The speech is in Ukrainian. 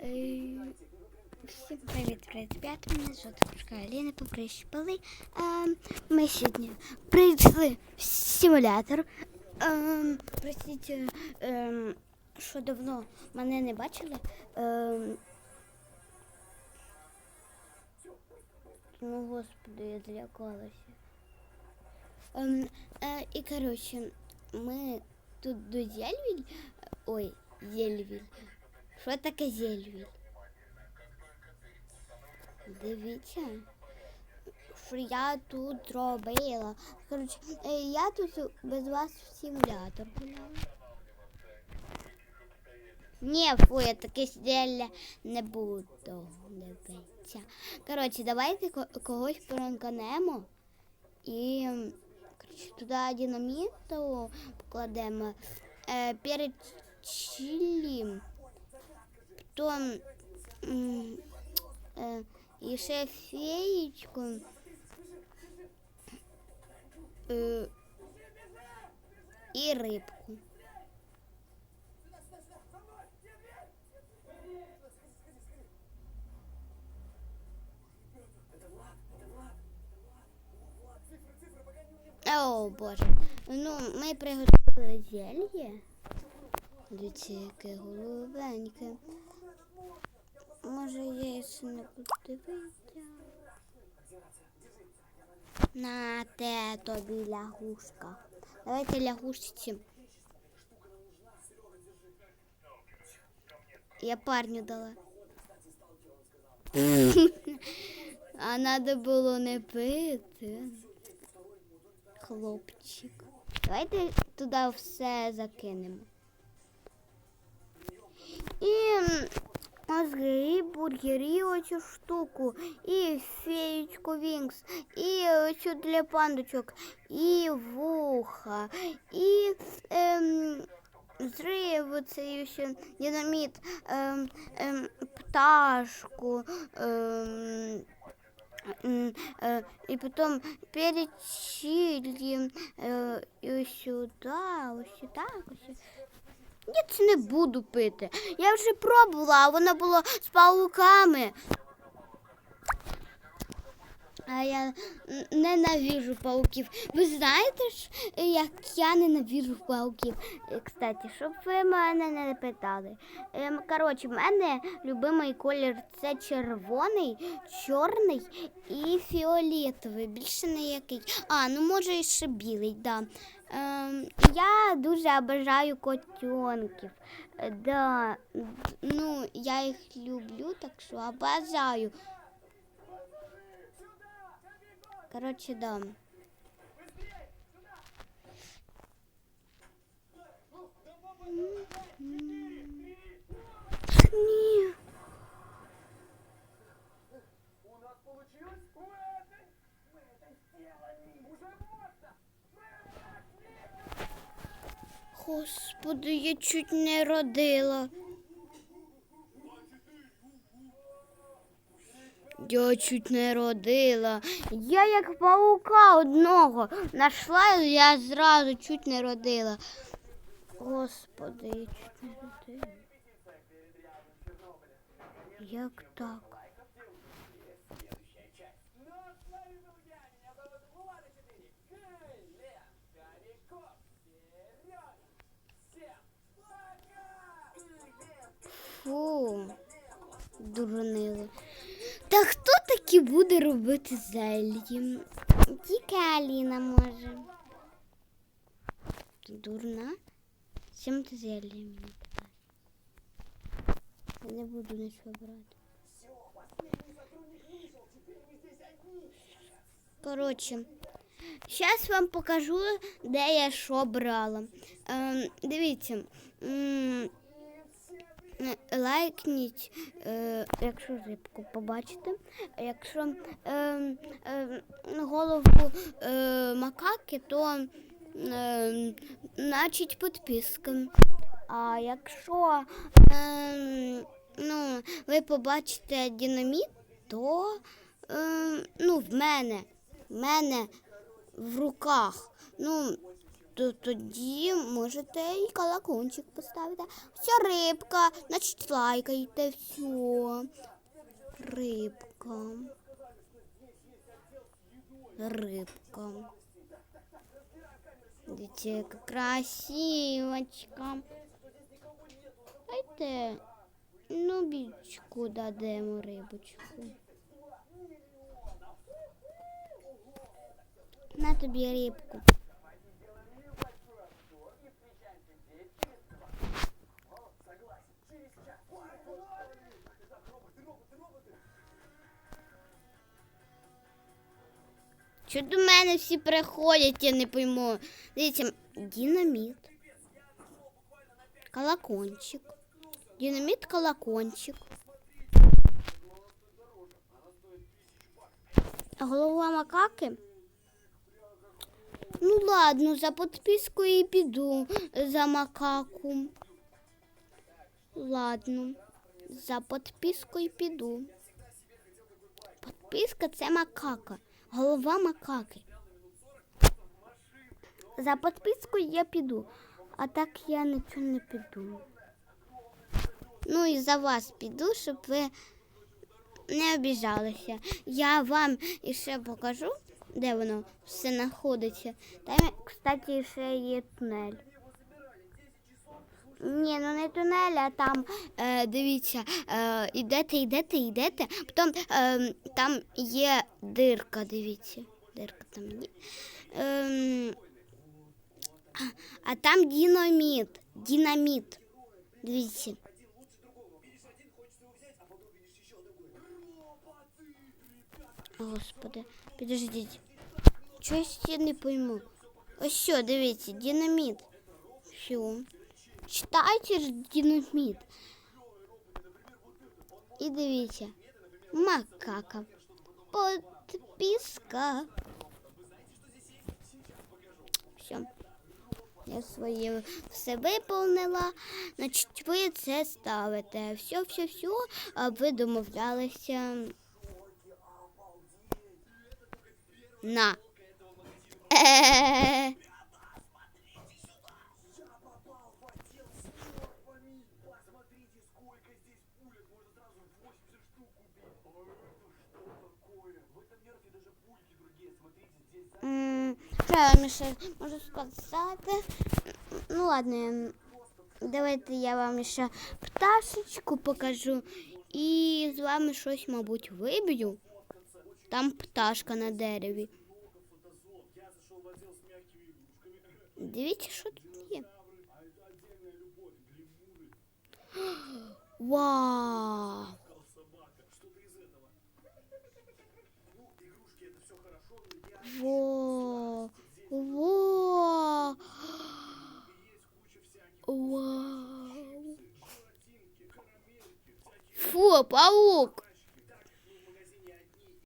Всім привіт, ребята. Мене звати Кружка Аліна, поприщипали. Е, Ми сьогодні прийшли в симулятор. Е, Простіть, е, е, що давно мене не бачили. Ну, господи, я злякалася. Ем, і коротше, ми тут до Зельвіль. Ой, Зельвіль. Що таке Зельвіль? Дивіться, що я тут робила. Коротше, е, я тут без вас в симулятор гуляла. Ні, фу, я таке зілля не буду дивитися. Коротше, давайте когось пранканемо і коротше, туди динаміту покладемо. Е, перед чилі, потім м, е, і ще феєчку. Е, і рибку. О, Боже. Ну, ми приготували зелье. Дивіться, яке. Може, я ще не буду дивитися. На те тобі лягушка. Давайте лягушці. Я парню дала. А треба було не пити. Хлопчик. Давайте туди все закинемо. І мозги, бургери, оцю штуку, і феєчку Вінкс, і оцю для пандочок, і вуха, і ем, зрив, оцей ще динаміт, ем, ем, пташку. Ем, и потом перед чили э, і ось сюди, ось сюди, ось сюди. Я це не буду пити. Я вже пробувала, а воно було з пауками. А я ненавижу пауків. Ви знаєте ж, як я ненавижу пауків? Е, Кстати, щоб ви мене не питали. Ем, коротше, в мене любимий колір це червоний, чорний і фіолетовий. Більше ніякий. А, ну може і ще білий, да. Ем, я дуже обожаю котенків. Е, Да, ну, я їх люблю, так що обожаю. Короче, да. Ні. У нас получилось? Уэден! Мы это сделали! Уже можно! Господи, я чуть не родила. Я чуть не родила. Я як паука одного знайшла, я зразу чуть не родила. Господи, я чуть не родила. Як так? Но с вами был я, меня зовут Влада 4. Глеб, Горяков, вперед! Всем пока! Фу, дурнили. Та хто таки буде робити зельї? Тільки Аліна може. Ти дурна? Чим ти зелье мені питаєш? Я не буду нічого брати. Коротше, зараз вам покажу, де я що брала. Ем, дивіться. Лайкніть, е, якщо рибку побачите. Якщо е, е, голову е, макаки, то е, значить підписка. А якщо е, ну, ви побачите динаміт, то е, ну, в мене, в мене в руках. Ну, то тоді можете і колокольчик поставити. Все, рибка, значить лайкайте все. Рибка. Рибка. Дивіться, яка красивочка. Дайте, ну, бічку дадемо рибочку. На тобі рибку. Що до мене всі приходять, я не пойму. Дивіться, динаміт. Колокольчик. Динаміт, колокольчик. Голова макаки. Ну ладно, за підписку і піду за макаку. Ладно, за підписку і піду. Підписка це макака. Голова макаки. За підписку я піду, а так я нічого не піду. Ну і за вас піду, щоб ви не обіжалися. Я вам іще покажу, де воно все знаходиться. Там, кстати, ще є тунель. Ні, ну не тунель, а там, е, дивіться, е, ідете, йдете, йдете, потім е, там є дирка, дивіться. Дирка там є. Ем, а, там динаміт. Динаміт. Дивіться. Господи, підождіть. Щось я не пойму. Ось що, дивіться, динаміт. Що? Читайте ж динаміт. І дивіться. Макака. Подписка. Все. Я своє все виповнила. Значить, ви це ставите. Все, все, все. А ви домовлялися. На. Е-е-е. Посмотрите, М, Що я вам ще можу сказати? Ну ладно, ем, давайте я вам ще пташечку покажу і з вами щось, мабуть, виб'ю. Там пташка на дереві. Я зашел в отдел с мягкими игрушками. Дивіться, що тут є. А это отдельная любовь. Лемуры, Вау! собака. Паук!